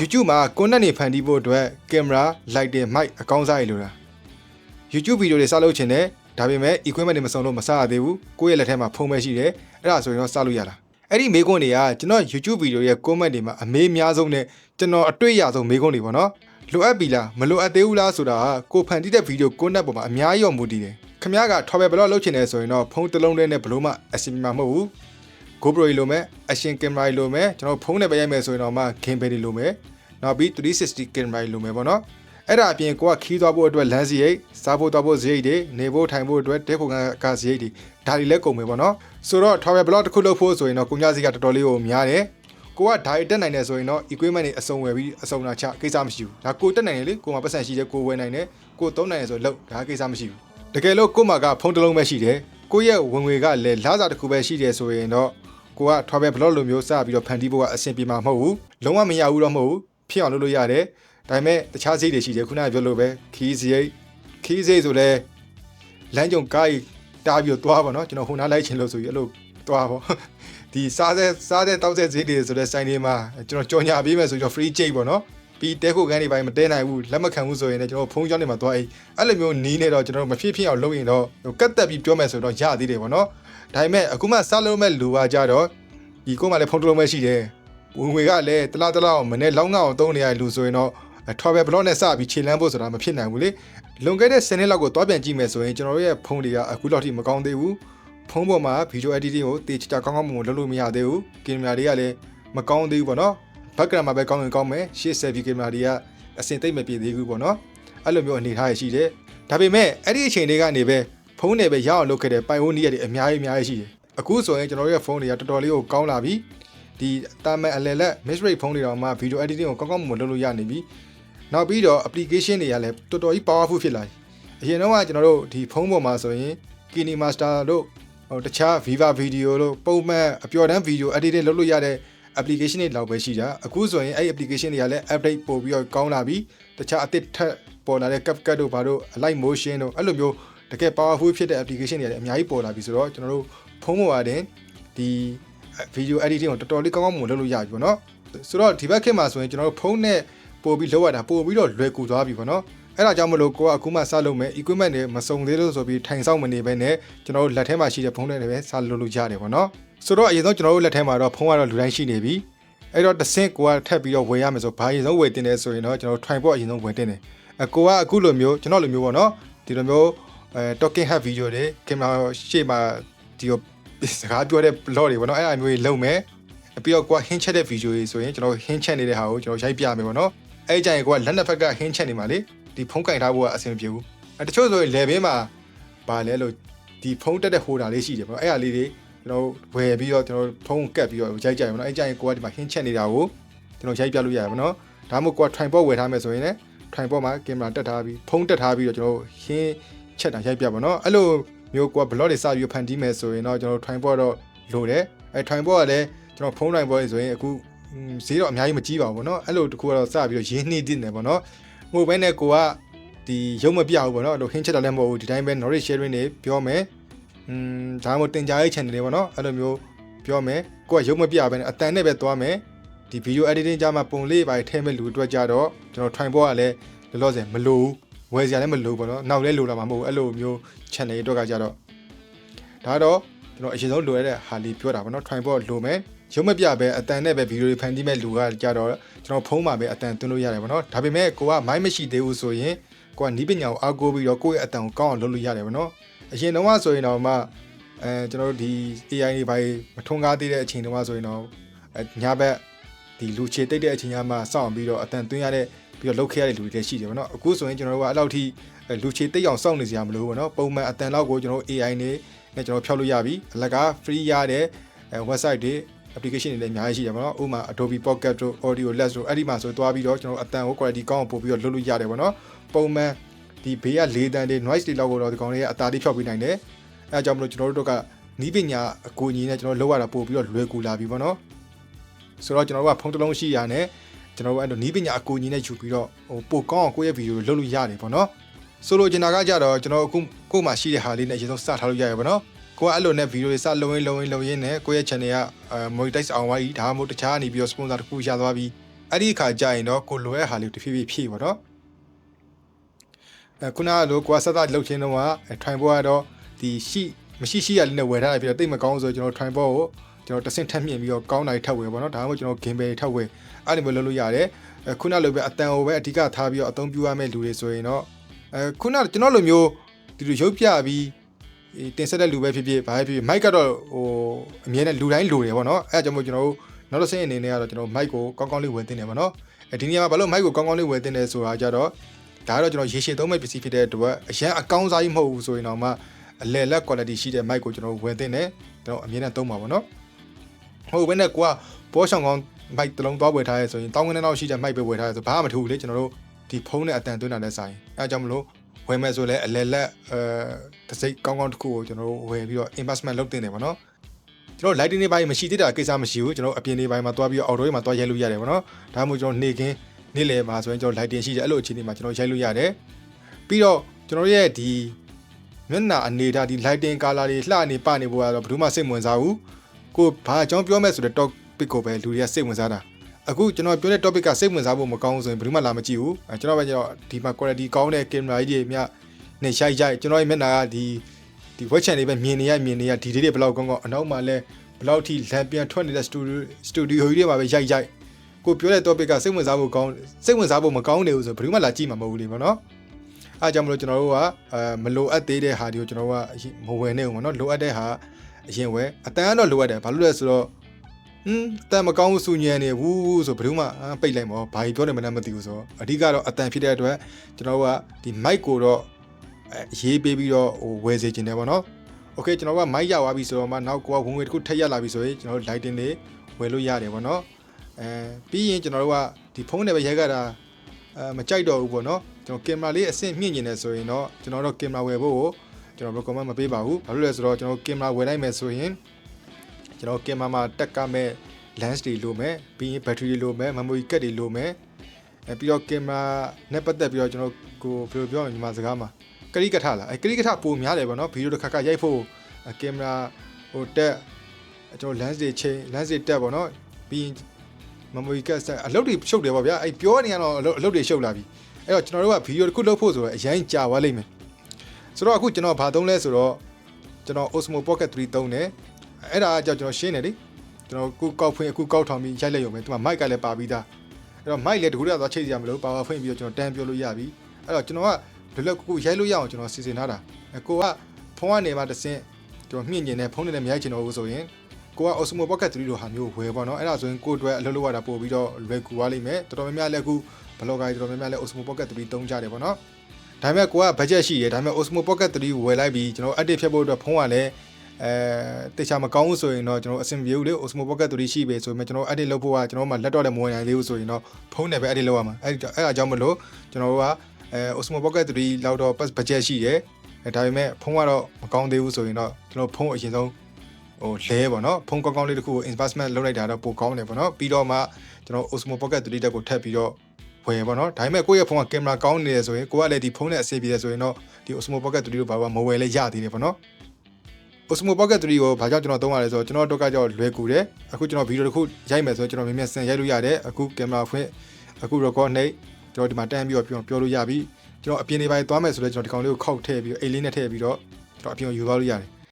YouTube မှာ content တွေဖန်တီးဖို့အတွက်ကင်မရာ lighting mic အကောင်းစားရလို့လား YouTube ဗီဒီယိုတွေစလုပ်ချင်တယ်ဒါပေမဲ့ equipment တွေမစုံလို့မစရသေးဘူးကိုယ့်ရဲ့လက်ထဲမှာဖုန်းပဲရှိတယ်အဲ့ဒါဆိုရင်တော့စလို့ရလားအဲ့ဒီမေးခွန်းတွေကကျွန်တော် YouTube ဗီဒီယိုရဲ့ comment တွေမှာအမေးများဆုံးနဲ့ကျွန်တော်အတွေ့အရဆုံးမေးခွန်းတွေပေါ့နော်လိုအပ်ပြီလားမလိုအပ်သေးဘူးလားဆိုတာကကိုဖန်တီးတဲ့ဗီဒီယို content ပေါ်မှာအများကြီးရောမူတည်တယ်ခင်ဗျားက travel blog လုပ်ချင်တယ်ဆိုရင်တော့ဖုန်းတစ်လုံးတည်းနဲ့ဘလို့မှအဆင်ပြေမှာမဟုတ်ဘူး GoPro ကြီးလိုမယ် action camera ကြီးလိုမယ်ကျွန်တော်ဖုန်းနဲ့ပဲရိုက်မယ်ဆိုရင်တော့မှ gimbal တွေလိုမယ်နောက်ပြီး360 camera ကြီးလိုမယ်ပေါ့နော်အဲ့ဒါအပြင်ကိုကခီးသွားဖို့အတွက်လမ်းစရိတ်စားဖို့တော့ဖို့စရိတ်တွေနေဖို့ထိုင်ဖို့အတွက်တဲဖို့ကစရိတ်တွေဒါတွေလည်းကုန်မယ်ပေါ့နော်ဆိုတော့ travel blog တစ်ခုလုပ်ဖို့ဆိုရင်တော့ကုန်ကျစရိတ်ကတော်တော်လေးကိုများတယ်ကိုကဓာတ်တက်နိုင်တယ်ဆိုရင်တော့ equipment တွေအစုံဝယ်ပြီးအစုံလာချကိစ္စမရှိဘူးဒါကိုတက်နိုင်တယ်လေကိုမှာပတ်စံရှိတယ်ကိုဝယ်နိုင်တယ်ကိုသုံးနိုင်တယ်ဆိုလို့ဒါကိစ္စမရှိဘူးတကယ်လို့ကိုမှာကဖုန်းတစ်လုံးပဲရှိတယ်ကိုရဲ့ဝင်ငွေကလည်းလစာတစ်ခုပဲရှိတယ်ဆိုရင်တော့ ကိုက travel blog လိုမျိုးစပြီးတော့ဖန်တီးဖို့ကအဆင်ပြေမှာမဟုတ်ဘူးလုံးဝမရဘူးတော့မဟုတ်ဘူးဖြစ်အောင်လုပ်လို့ရတယ်ဒါပေမဲ့တခြားဈေးတွေရှိတယ်ခုနကပြောလို့ပဲခီးစရိတ်ခီးစရိတ်ဆိုလဲလမ်းကြုံကားကြီးတားပြီးတော့သွားပါတော့ကျွန်တော်ဟိုနားလိုက်ချင်လို့ဆိုပြီးအဲ့လိုသွားပါဒီစားတဲ့စားတဲ့တောက်တဲ့ဈေးတွေဆိုလဲစိုင်းတွေမှာကျွန်တော်ကြော်ညာပေးမယ်ဆိုပြီးတော့ free ကြိတ်ပေါ့နော် ပြီးတဲခိုကန်းတွေပိုင်းမတဲနိုင်ဘူးလက်မခံဘူးဆိုရင်လည်းကျွန်တော်ဖုန်းကြောင်းတွေမှာသွားအိအဲ့လိုမျိုးနီးနေတော့ကျွန်တော်မဖြစ်ဖြစ်အောင်လုပ်ရင်တော့ကတ်တက်ပြီးပြောမယ်ဆိုတော့ရသေးတယ်ပေါ့နော်ဒါပေမဲ့အခုမှစလုပ်မဲ့လူကကြတော့ဒီကိုမှလည်းဖုန်းတစ်လုံးပဲရှိတယ်ဝင်ငွေကလည်းတလားတလားအောင်မနဲ့လောင်းငါအောင်သုံးနေရလူဆိုရင်တော့ travel blog နဲ့စပြီးခြေလမ်းဖို့ဆိုတာမဖြစ်နိုင်ဘူးလေလွန်ခဲ့တဲ့10နှစ်လောက်ကိုတွားပြန်ကြည့်မယ်ဆိုရင်ကျွန်တော်တို့ရဲ့ဖုန်းတွေကအခုလောက်ထိမကောင်းသေးဘူးဖုန်းပေါ်မှာ video editing ကိုတေချာကောင်းကောင်းမွန်မွန်လုပ်လို့မရသေးဘူးကင်မရာတွေကလည်းမကောင်းသေးဘူးပေါ့နော် background မှာပဲကောင်းရင်ကောင်းမယ်ရှေ့ selfie ကင်မရာတွေကအစင်သိမ့်မပြေသေးဘူးပေါ့နော်အဲ့လိုမျိုးအနေထားရရှိတယ်ဒါပေမဲ့အဲ့ဒီအချိန်တွေကနေပဲဖုန်းတွေပဲရအောင်လုပ်ခဲ့တဲ့ပိုင်ဝန်းနီးရတွေအများကြီးအများကြီးရှိတယ်အခုဆိုရင်ကျွန်တော်တို့ရဲ့ဖုန်းတွေကတော်တော်လေးကိုကောင်းလာပြီဒီတာမန်အလယ်လက် mix rate ဖုန်းတွေတော့မှ video editing ကိုကောင်းကောင်းမွန်မွန်လုပ်လို့ရနေပြီနောက်ပြီးတော့ application တွေကလည်းတော်တော်ကြီး powerful ဖြစ်လာပြီအရင်တော့ကကျွန်တော်တို့ဒီဖုန်းပေါ်မှာဆိုရင် KineMaster တို့ဟိုတခြား Viva Video တို့ပုံမှန်အပျော်တမ်း video editing လုပ်လို့ရတဲ့ application တွေလောက်ပဲရှိတာအခုဆိုရင်အဲ့ application တွေကလည်း update ပို့ပြီးတော့ကောင်းလာပြီတခြားအသစ်ထပ်ပေါ်လာတဲ့ CapCut တို့ဘာတို့ Light Motion တို့အဲ့လိုမျိုးတကယ် powerful ဖြစ်တဲ့ application တွေလည်းအများကြီးပေါ်လာပြီဆိုတော့ကျွန်တော်တို့ဖုန်းပေါ်တင်ဒီ video editing ကိုတော်တော်လေးကောင်းကောင်းမွန်လုပ်လို့ရပြီပေါ့နော်ဆိုတော့ဒီဘက်ခေတ်မှာဆိုရင်ကျွန်တော်တို့ဖုန်းနဲ့ပို့ပြီးလောက်ရတာပို့ပြီးတော့လွယ်ကူသွားပြီပေါ့နော် အဲ့ဒါကြောင့်မလို့ကိုကအခုမှစလုပ်မယ် equipment တွေမစုံသေးလို့ဆိုပြီးထိုင်ဆောင်မနေဘဲနဲ့ကျွန်တော်တို့လက်ထဲမှာရှိတဲ့ဖုန်းတွေလည်းပဲစလုပ်လို့ရတယ်ပေါ့နော်ဆိုတော့အရင်ဆုံးကျွန်တော်တို့လက်ထဲမှာတော့ဖုန်းကတော့လူတိုင်းရှိနေပြီအဲ့တော့တစ်ဆင့်ကိုကထပ်ပြီးတော့ဝယ်ရမယ်ဆိုဘာအရင်ဆုံးဝယ်တင်တယ်ဆိုရင်တော့ကျွန်တော် try ပေါ့အရင်ဆုံးဝယ်တင်တယ်အကိုကအခုလိုမျိုးကျွန်တော်လိုမျိုးပေါ့နော်ဒီလိုမျိုးအဲ talking head video တွေကင်မရာရှေ့မှာဒီကိုစကားပြောတဲ့ blog တွေပေါ့နော်အဲ့အမျိုးကြီးလုံးမယ်ပြီးတော့ကိုကဟင်းချက်တဲ့ video တွေဆိုရင်ကျွန်တော်ဟင်းချက်နေတဲ့ဟာကိုကျွန်တော်ရိုက်ပြမယ်ပေါ့နော်အဲ့ကြရင်ကိုကလက်နှစ်ဖက်ကဟင်းချက်နေမှာလေ ဒီဖုန်းကင်ထားဖို့ကအဆင်မပြေဘူးအဲတချို့ဆိုရင် level မှာဗာလဲလို့ဒီဖုန်းတက်တဲ့ holder လေးရှိတယ်ပေါ့အဲ့အလေးတွေကျွန်တော်ဝယ်ပြီးတော့ကျွန်တော်ဖုန်းကတ်ပြီးတော့ရိုက်ကြရပေါ့နော်အဲ့ကြရင်ကိုကဒီမှာဟင်းချက်နေတာကိုကျွန်တော်ရိုက်ပြလို့ရတယ်ပေါ့နော်ဒါမှမဟုတ်ကိုက tripod ဝယ်ထားမယ်ဆိုရင်လည်း tripod မှာကင်မရာတက်ထားပြီးဖုန်းတက်ထားပြီးတော့ကျွန်တော်ဟင်းချက်တာရိုက်ပြပါနော်အဲ့လိုမျိုးကိုက blog တွေစပြီးဖန်တီးမယ်ဆိုရင်တော့ကျွန်တော် tripod တော့လိုတယ်အဲ tripod ကလည်းကျွန်တော်ဖုန်း tripod ဆိုရင်အခုဈေးတော့အများကြီးမကြီးပါဘူးပေါ့နော်အဲ့လိုတခုကတော့စပြီးတော့ရင်းနှီးတင်တယ်ပေါ့နော် ဟိုဘဲနဲ့ကိုကဒီရုံမပြဘူးပေါ့နော်အဲ့လိုဟင်းချက်တာလည်းမဟုတ်ဘူးဒီတိုင်းပဲ knowledge sharing တွေပြောမယ်อืมဒါမှမဟုတ်တင်ကြားရေး channel တွေပေါ့နော်အဲ့လိုမျိုးပြောမယ်ကိုကရုံမပြဘဲနဲ့အတန်နဲ့ပဲသွားမယ်ဒီ video editing ကြမှာပုံလေးပါထဲမဲ့လူအတွက်ကြတော့ကျွန်တော် tripod ကလည်းလောလောဆယ်မလိုဘူးဝယ်စရာလည်းမလိုပေါ့နော်နောက်လည်းလိုလာမှာမဟုတ်ဘူးအဲ့လိုမျိုး channel တွေအတွက်ကကြတော့ဒါတော့ကျွန်တော်အရင်ဆုံးလိုရတဲ့ဟာလေးပြောတာပေါ့နော် tripod လိုမယ် ရုံမပြပဲအတန်နဲ့ပဲဗီဒီယိုတွေဖန်တီးမဲ့လူကကြတော့ကျွန်တော်ဖုန်းမှာပဲအတန်သွင်းလို့ရတယ်ပေါ့နော်ဒါပေမဲ့ကိုကမိုင်းမရှိသေးဘူးဆိုရင်ကိုကနီးပညာကိုအားကိုးပြီးတော့ကိုယ့်ရဲ့အတန်ကိုကောင်းအောင်လုပ်လို့ရတယ်ပေါ့နော်အရင်တော့ဆိုရင်တော့မှအဲကျွန်တော်တို့ဒီ AI တွေဘာမထွန်းကားသေးတဲ့အချိန်တုန်းကဆိုရင်တော့ညဘက်ဒီလူချေတိတ်တဲ့အချိန်ကမှစောင့်ပြီးတော့အတန်သွင်းရတဲ့ပြီးတော့လုပ်ခဲ့ရတဲ့လူတွေလည်းရှိတယ်ပေါ့နော်အခုဆိုရင်ကျွန်တော်တို့ကအဲ့လောက်ထိလူချေတိတ်အောင်စောင့်နေစရာမလိုဘူးပေါ့နော်ပုံမှန်အတန်လောက်ကိုကျွန်တော်တို့ AI နဲ့နဲ့ကျွန်တော်ဖြောက်လို့ရပြီအလကား free ရတဲ့ website တွေ application တွေလည်းအများကြီးရှိတယ်ပေါ့နော်ဥပမာ Adobe Pocket တို့ Audio Less တို့အဲ့ဒီမှာဆိုသွားပြီးတော့ကျွန်တော်အတန်ကို quality ကောင်းအောင်ပို့ပြီးတော့လုပ်လို့ရတယ်ပေါ့နော်ပုံမှန်ဒီဘေးကလေးတန်တွေ noise တွေလောက်ကိုတော့ဒီကောင်တွေကအတားလေးဖြောက်ပေးနိုင်တယ်အဲအကြောင်းမလို့ကျွန်တော်တို့ကနီးပညာအကူအညီနဲ့ကျွန်တော်လောက်ရတာပို့ပြီးတော့လွယ်ကူလာပြီပေါ့နော်ဆိုတော့ကျွန်တော်တို့ကဖုန်းတစ်လုံးရှိရနဲ့ကျွန်တော်တို့အဲ့လိုနီးပညာအကူအညီနဲ့ယူပြီးတော့ဟိုပိုကောင်းအောင်ကိုယ့်ရဲ့ဗီဒီယိုလုပ်လို့ရတယ်ပေါ့နော်ဆိုလိုချင်တာကကြတော့ကျွန်တော်အခုကို့မှာရှိတဲ့ဟာလေးနဲ့အရင်ဆုံးစထားလို့ရတယ်ပေါ့နော် ကိုကအဲ့လိုနဲ့ဗီဒီယိုတွေစလုံးရင်းလုံးရင်းလုံးရင်းနဲ့ကိုယ့်ရဲ့ channel ကအဲ monetize အောင်သွားပြီဒါမှမဟုတ်တခြားနေပြီးတော့ sponsor တစ်ခုရသွားပြီအဲ့ဒီအခါကျရင်တော့ကိုလိုရဲ့ဟာလေးကိုတဖြည်းဖြည်းဖြည့်ပါတော့အဲခုနကလိုကိုကဆက်သက်လှုပ်ချင်းတော့ကထိုင်ဘောကတော့ဒီရှိမရှိရှိရလေးနဲ့ဝယ်ထားတာပြီးတော့တိတ်မကောင်းဆိုကျွန်တော်ထိုင်ဘောကိုကျွန်တော်တဆင့်ထပ်မြင့်ပြီးတော့ကောင်းတာထပ်ဝယ်ပေါ့နော်ဒါမှမဟုတ်ကျွန်တော်ဂင်ဘယ်ထပ်ဝယ်အဲ့ဒီမျိုးလုပ်လို့ရတယ်ခုနလိုပဲအတန်ကိုပဲအဓိကထားပြီးတော့အသုံးပြုရမယ့်လူတွေဆိုရင်တော့အဲခုနကျွန်တော်လိုမျိုးဒီလိုရုပ်ပြပြီး တင်ဆက်တဲ့လူပဲဖြစ်ဖြစ်ဘာပဲဖြစ်ဖြစ်မိုက်ကတော့ဟိုအမြဲတမ်းလူတိုင်းလိုတယ်ပေါ့နော်အဲအကြောင်းမို့ကျွန်တော်တို့နောက်တစ်ဆင့်အနေနဲ့ကတော့ကျွန်တော်မိုက်ကိုကောင်းကောင်းလေးဝယ်တင်တယ်ပေါ့နော်အဲဒီနေရာမှာဘာလို့မိုက်ကိုကောင်းကောင်းလေးဝယ်တင်တယ်ဆိုတာကြတော့ဒါကတော့ကျွန်တော်ရေရှည်သုံးမဲ့ပစ္စည်းဖြစ်တဲ့အတွက်အရန်အကောင်းစားကြီးမဟုတ်ဘူးဆိုရင်တော့မှအလယ်လက် quality ရှိတဲ့မိုက်ကိုကျွန်တော်ဝယ်တင်တယ်ကျွန်တော်အမြဲတမ်းသုံးပါပေါ့နော်ဟုတ်ဘယ်နဲ့ကိုကဘောဆောင်ကောင်းမိုက်တစ်လုံးသွားဝယ်ထားရဲဆိုရင်တောင်းဝင်တော့ရှိတဲ့မိုက်ပဲဝယ်ထားရဲဆိုဘာမှမထူဘူးလေကျွန်တော်တို့ဒီဖုန်းနဲ့အတန်သွင်းတာနဲ့ဆိုင်အဲအကြောင်းမလို့ ဝယ်မယ်ဆိုလဲအလယ်လက်အဲတစ်စိတ်ကောင်းကောင်းတစ်ခုကိုကျွန်တော်တို့ဝယ်ပြီးတော့ investment လုပ်တင်တယ်ပေါ့နော်ကျွန်တော် lighting တွေပိုင်းမရှိသေးတာကိစ္စမရှိဘူးကျွန်တော်အပြင်တွေပိုင်းမှာတွားပြီးတော့ outdoor တွေမှာတွားရိုက်လို့ရတယ်ပေါ့နော်ဒါမှမဟုတ်ကျွန်တော်နေခင်းနေ့လယ်မှာဆိုရင်ကျွန်တော် lighting ရှိတယ်အဲ့လိုအခြေအနေမှာကျွန်တော်ရိုက်လို့ရတယ်ပြီးတော့ကျွန်တော်ရဲ့ဒီမျက်နှာအနေထားဒီ lighting color တွေလှနေပနေဖို့ကတော့ဘယ်သူမှစိတ်ဝင်စားဘူးကိုဘာအကြောင်းပြောမဲ့ဆိုတဲ့ topic ကိုပဲလူတွေကစိတ်ဝင်စားတာ အခုကျွန်တော်ပြောတဲ့ topic ကစိတ်ဝင်စားဖို့မကောင်းဘူးဆိုရင်ဘယ်သူမှလာမကြည့်ဘူးကျွန်တော်ပဲကျွန်တော်ဒီမှာ quality ကောင်းတဲ့ camera ကြီးတွေမြနဲ့ရိုက်ရိုက်ကျွန်တော်ရဲ့မျက်နှာကဒီဒီ web channel တွေပဲမြင်နေရမြင်နေရဒီလေးတွေဘယ်လောက်ကောင်းကောင်းအနောက်မှာလဲဘယ်လောက်ထိလမ်းပြန်ထွက်နေတဲ့ studio studio ကြီးတွေမှာပဲရိုက်ရိုက်ကိုပြောတဲ့ topic ကစိတ်ဝင်စားဖို့ကောင်းစိတ်ဝင်စားဖို့မကောင်းနေဘူးဆိုဘယ်သူမှလာကြည့်မှာမဟုတ်ဘူးလေပေါ့နော်အားကြောင့်မလို့ကျွန်တော်တို့ကအဲမလိုအပ်သေးတဲ့ဟာတွေကိုကျွန်တော်တို့ကမဝယ်နေဘူးပေါ့နော်လိုအပ်တဲ့ဟာအရင်ဝယ်အတန်ကတော့လိုအပ်တယ်ဘာလို့လဲဆိုတော့ ဟင်းအတန်မကောင်းဘူးစူညံနေဘူးဆိုဘယ်သူမှပိတ်လိုက်မောဘာကြီးပြောနေမှလည်းမသိဘူးဆိုတော့အဓိကတော့အတန်ဖြစ်တဲ့အတွက်ကျွန်တော်တို့ကဒီ mic ကိုတော့အဲရေးပေးပြီးတော့ဟိုဝယ်စေချင်တယ်ပေါ့နော်โอเคကျွန်တော်က mic ရသွားပြီဆိုတော့မှနောက်ကိုကဝင်ငွေတစ်ခုထပ်ရက်လာပြီဆိုရင်ကျွန်တော်တို့ lighting တွေဝယ်လို့ရတယ်ပေါ့နော်အဲပြီးရင်ကျွန်တော်တို့ကဒီဖုန်းနဲ့ပဲရိုက်ကြတာအဲမကြိုက်တော့ဘူးပေါ့နော်ကျွန်တော်ကင်မရာလေးအဆင့်မြင့်နေတယ်ဆိုရင်တော့ကျွန်တော်တို့ကင်မရာဝယ်ဖို့ကိုကျွန်တော် recommend မပေးပါဘူးဘာလို့လဲဆိုတော့ကျွန်တော်ကင်မရာဝယ်လိုက်မယ်ဆိုရင် ကျွန်တော်ကင်မရာမှာတက်ကမဲ့ lens တွေလိုမယ်ပြီးရင် battery တွေလိုမယ် memory card တွေလိုမယ်အဲပြီးတော့ကင်မရာနဲ့ပတ်သက်ပြီးတော့ကျွန်တော်ကိုဘယ်လိုပြောရမလဲညီမစကားမှာကရိကထလားအဲကရိကထပုံများတယ်ပေါ့နော်ဗီဒီယိုတစ်ခါခါရိုက်ဖို့ကင်မရာဟိုတက်ကျွန်တော် lens တွေချိန် lens တွေတက်ပေါ့နော်ပြီးရင် memory card ဆက်အလုပ်တွေရှုပ်တယ်ပေါ့ဗျာအဲပြောနေရတော့အလုပ်အလုပ်တွေရှုပ်လာပြီအဲ့တော့ကျွန်တော်တို့ကဗီဒီယိုတစ်ခုလုပ်ဖို့ဆိုတော့အရင်ကြာသွားလိမ့်မယ်ဆိုတော့အခုကျွန်တော်ဘာသုံးလဲဆိုတော့ကျွန်တော် Osmo Pocket 3သုံးတယ် အဲ့ဒါအကြောင်းကျွန်တော်ရှင်းတယ်လေကျွန်တော်ခုကောက်ဖွင့်အခုကောက်ထောင်ပြီးရိုက်လိုက်ရုံပဲဒီမှာ mic ကလည်းပါပြီးသားအဲ့တော့ mic လည်းတခုတည်းသွားချိတ်စရာမလိုပါဝါဖွင့်ပြီးတော့ကျွန်တော်တန်းပြောလို့ရပြီအဲ့တော့ကျွန်တော်ကလွယ်လွယ်ကူကူရိုက်လို့ရအောင်ကျွန်တော်စီစဉ်ထားတာအကိုကဖုန်းကနေမှတစ်ဆင့်ကျွန်တော်မြင့်ကျင်တဲ့ဖုန်းနဲ့လည်းမရိုက်ချင်တော့ဘူးဆိုရင်ကိုက Osmo Pocket 3လိုဟာမျိုးဝယ်ပေါ့နော်အဲ့ဒါဆိုရင်ကိုအတွက်အလုပ်လုပ်ရတာပို့ပြီးတော့လွယ်ကူသွားလိမ့်မယ်တော်တော်များများလည်းအခုဘလော့ဂါတွေတော်တော်များများလည်း Osmo Pocket 3သုံးကြတယ်ပေါ့နော်ဒါပေမဲ့ကိုက budget ရှိတယ်ဒါပေမဲ့ Osmo Pocket 3ဝယ်လိုက်ပြီးကျွန်တော် update ဖြတ်ဖို့အတွက်ဖုန်းကလည်း အဲတေချာမကောင်းဘူးဆိုရင်တော့ကျွန်တော်အဆင်ပြေဘူးလေ Osmo Pocket 3ရှိပြီဆိုရင်ကျွန်တော် edit လုပ်ဖို့ကကျွန်တော်မှလက်တော့လည်းမဝင်နိုင်သေးဘူးဆိုရင်တော့ဖုန်းနဲ့ပဲ edit လုပ်ရမှာအဲအဲအကြောင်းမလို့ကျွန်တော်တို့ကအဲ Osmo Pocket 3လောက်တော့ budget ရှိတယ်အဲဒါပေမဲ့ဖုန်းကတော့မကောင်းသေးဘူးဆိုရင်တော့ကျွန်တော်ဖုန်းအရင်ဆုံးဟိုလဲပေါ့နော်ဖုန်းကောင်းကောင်းလေးတစ်ခုကို investment လုပ်လိုက်တာတော့ပိုကောင်းတယ်ပေါ့နော်ပြီးတော့မှကျွန်တော် Osmo Pocket 3တက်ကိုထပ်ပြီးတော့ဝယ်ပေါ့နော်ဒါပေမဲ့ကိုယ့်ရဲ့ဖုန်းကကင်မရာကောင်းနေတယ်ဆိုရင်ကိုကလည်းဒီဖုန်းနဲ့အဆင်ပြေတယ်ဆိုရင်တော့ဒီ Osmo Pocket 3လို့ဘာမှမဝယ်လဲရသေးတယ်ပေါ့နော် Osmo Pocket 3ကိုဘာကြောင့်ကျွန်တော်သုံးရလဲဆိုတော့ကျွန်တော်တို့ကကြောက်လွယ်ကူတယ်အခုကျွန်တော်ဗီဒီယိုတစ်ခုရိုက်မယ်ဆိုတော့ကျွန်တော်မြင်မြန်ဆန်ရိုက်လို့ရတယ်အခုကင်မရာဖွင့်အခု record နှိပ်ကျွန်တော်ဒီမှာတန်းပြီးတော့ပြောပြောလို့ရပြီကျွန်တော်အပြင်နေပိုင်းသွားမယ်ဆိုတော့ကျွန်တော်ဒီကောင်လေးကိုခောက်ထည့်ပြီးအိတ်လေးနဲ့ထည့်ပြီးတော့ကျွန်တော်အပြင်ကိုယူသွားလို့ရတယ်